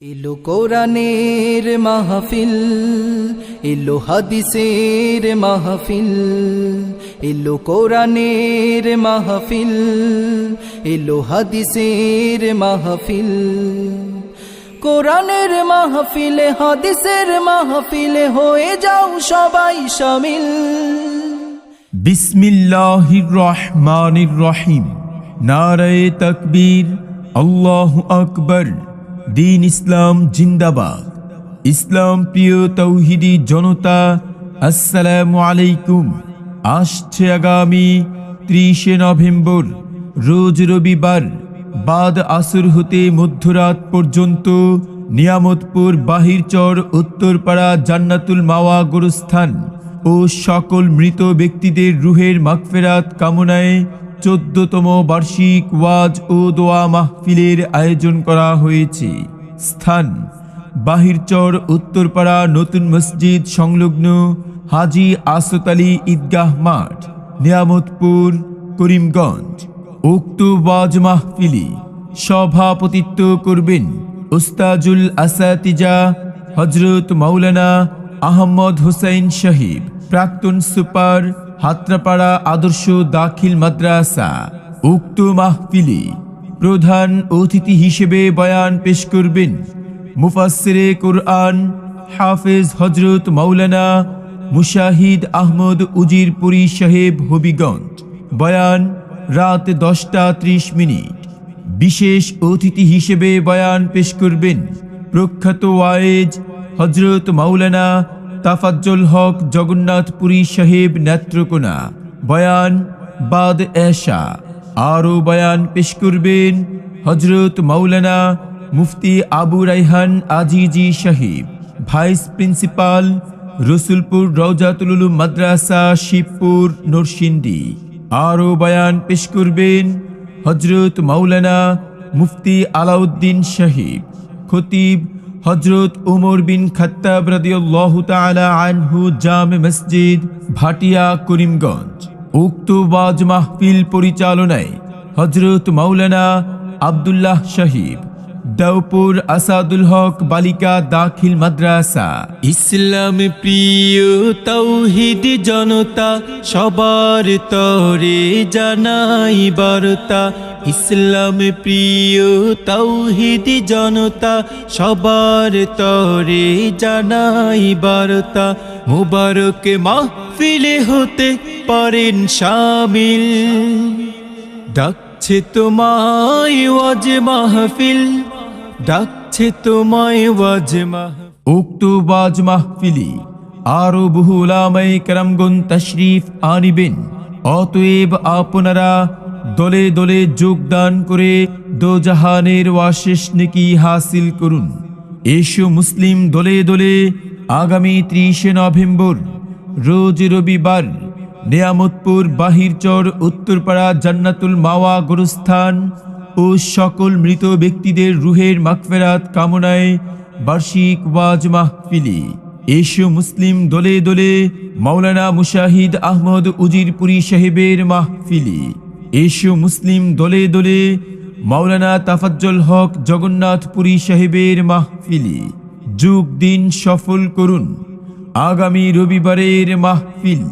এলো কোরআনের মাহফিল, এলো হাদিসের মাহফিল, এলো কোরআনের মাহফিল, এলো হাদিসের মাহফিল। কোরআনের মাহফিলে, হাদিসের মাহফিলে, হয়ে যাও সবাই সামিল। বিসমিল্লাহির রহমানির রহিম। নারায়ে তকবীর, আল্লাহ আকবর। দিন ইসলাম জিন্দাবাদ। ইসলাম প্রিয় তৌহিদি জনতা, আসসালামু আলাইকুম। আসছে আগামী ত্রিশে নভেম্বর, রোজ রবিবার, বাদ আসর হতে মধ্যরাত পর্যন্ত নিয়ামতপুর, বাহিরচর, উত্তরপাড়া, জান্নাতুল মাওয়া গোরস্থান ও সকল মৃত ব্যক্তিদের রুহের মাগফেরাত কামনায় চোদ্দতম বার্ষিক ওয়াজ ও দোয়া মাহফিলের আয়োজন করা হয়েছে। স্থান, বাহিরচর, উত্তরপাড়া নতুন মসজিদ সংলগ্ন হাজি আসত আলী ঈদগাহ মাঠ, নিয়ামতপুর, করিমগঞ্জ। উক্ত ওয়াজ মাহফিলি সভাপতিত্ব করবেন উস্তাজুল আসাতিজা হজরত মাওলানা আহমদ হুসাইন শহীদ প্রাক্তন সুপার হাত্রাপাড়া আদর্শ দাখিল মাদ্রাসা, উক্ত মাহফিলি প্রধান অতিথি হিসেবে বয়ান পেশ করবেন মুফাসসিরে কোরআন হাফেজ হজরত মাওলানা মুশাহিদ আহমদ উজিরপুরি সাহেব হবিগঞ্জ। বয়ান রাত দশটা ত্রিশ মিনিট। বিশেষ অতিথি হিসেবে বয়ান পেশ করবেন প্রখ্যাত ওয়ায়েজ হজরত মাওলানা তাফাজ্জল হক জগন্নাথপুরী সাহেব নেত্রকোনা। বয়ান বাদ এশা। আরও বয়ান পেশ করবেন হজরত মাওলানা মুফতি আবু রাইহান আজিজি সাহেব, ভাইস প্রিন্সিপাল রসুলপুর রৌজাতুল মাদ্রাসা শিবপুর নরসিংদী। আরও বয়ান পেশ করবেন হজরত মাওলানা মুফতি আলাউদ্দিন সাহেব, খতিব হজরত উমর বিন খত্তাব আনহু জামে মসজিদ, ভাটিয়া, করিমগঞ্জ। উক্ত ওয়াজ মাহফিল পরিচালনায় হজরত মাওলানা আব্দুল্লাহ সাহিব দেওপুর আসাদুল হক বালিকা দাখিল মাদ্রাসা। ইসলাম প্রিয় তৌহিদ জনতা, সবার তরে জানাই বার্তা। ইসলাম প্রিয় তৌহিদি জনতা, সবার তরে জানাই বার্তা। মুবারক মাহফিলে হতে পারেন শামিল। ডাকছে তোমায় ওয়াজ মাহফিল, ডাকছে তোমায় ওয়াজ মাহফিল। উক্ত ওয়াজ মাহফিলি আরও বহু উলামায়ে কেরামগণ তশরিফ আনিবেন। অতএব আপনারা দলে দলে যোগদান করে দোজাহানের ওয়াশেষ নেকি হাসিল করুন। এসো মুসলিম দলে দলে আগামী ত্রিশে নভেম্বর, রোজ রবিবার নিয়ামতপুর বাহিরচর উত্তরপাড়া জান্নাতুল মাওয়া গোরস্থান ও সকল মৃত ব্যক্তিদের রুহের মাকফেরাত কামনায় বার্ষিক ওয়াজ মাহফিলি এসো মুসলিম দলে দলে মাওলানা মুশাহিদ আহমদ উজিরপুরি সাহেবের মাহফিলি। এসো মুসলিম দলে দলে মাওলানা তাফাজ্জল হক জগন্নাথপুরী সাহেবের মাহফিলি যুগ দিন সফল করুন আগামী রবিবারের মাহফিল।